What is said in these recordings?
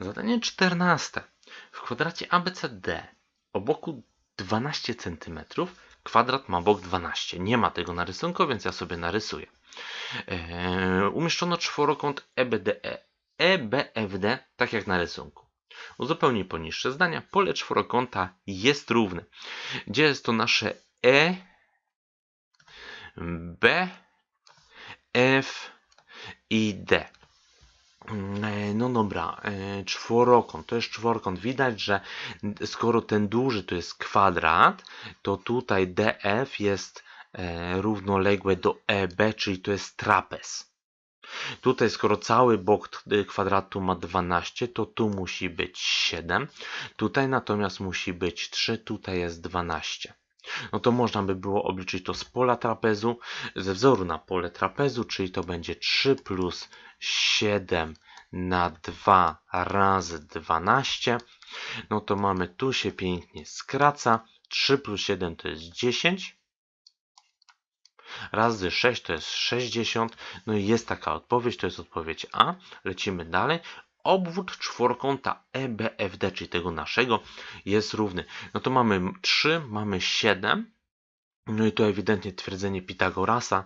Zadanie 14. W kwadracie ABCD o boku 12 cm kwadrat ma bok 12. Nie ma tego na rysunku, więc ja sobie narysuję. Eee, umieszczono czworokąt EBDE, EBFD, tak jak na rysunku. Uzupełnij poniższe zdania. Pole czworokąta jest równe. Gdzie jest to nasze E, B, F i D? E, No dobra, e, czworokąt, to jest czworokąt. Widać, że skoro ten duży to jest kwadrat, to tutaj DF jest e, równoległe do EB, czyli to jest trapez. Tutaj, skoro cały bok t- kwadratu ma 12, to tu musi być 7. Tutaj natomiast musi być 3, tutaj jest 12. No to można by było obliczyć to z pola trapezu, ze wzoru na pole trapezu, czyli to będzie 3 plus 7 na 2 razy 12. No to mamy tu się pięknie skraca. 3 plus 7 to jest 10. Razy 6 to jest 60. No i jest taka odpowiedź, to jest odpowiedź A. Lecimy dalej. Obwód czworokąta EBFD, czyli tego naszego, jest równy. No to mamy 3, mamy 7. No i to ewidentnie twierdzenie Pitagorasa,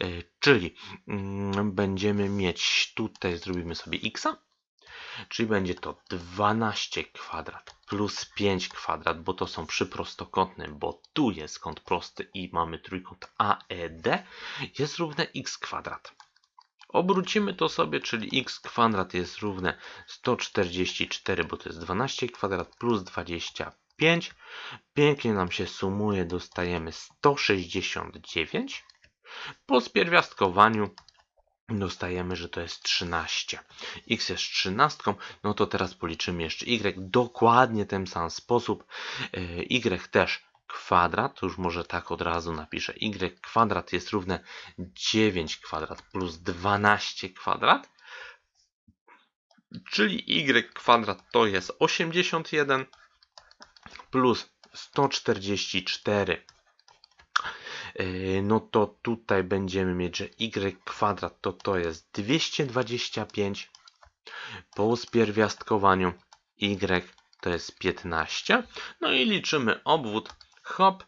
e, czyli mm, będziemy mieć tutaj, zrobimy sobie x, czyli będzie to 12 kwadrat plus 5 kwadrat, bo to są przyprostokątne, bo tu jest kąt prosty i mamy trójkąt AED, jest równe x kwadrat. Obrócimy to sobie, czyli x kwadrat jest równe 144, bo to jest 12 kwadrat plus 25. Pięknie nam się sumuje, dostajemy 169. Po spierwiastkowaniu dostajemy, że to jest 13. x jest 13, no to teraz policzymy jeszcze y dokładnie ten sam sposób. Yy, y też kwadrat, już może tak od razu napiszę. y kwadrat jest równe 9 kwadrat plus 12 kwadrat. Czyli y kwadrat to jest 81 plus 144. Yy, No to tutaj będziemy mieć, że y kwadrat to to jest 225. Po spierwiastkowaniu y to jest 15. No i liczymy obwód. Hop,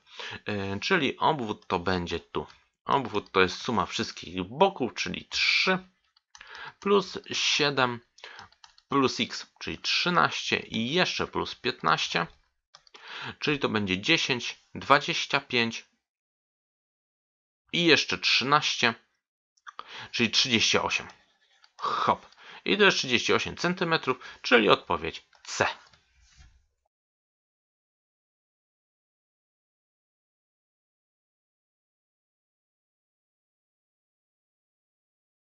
yy, czyli obwód to będzie tu. Obwód to jest suma wszystkich boków, czyli 3 plus 7 plus x, czyli 13 i jeszcze plus 15, czyli to będzie 10, 25 i jeszcze 13, czyli 38. Hop. I to jest 38 cm, czyli odpowiedź C.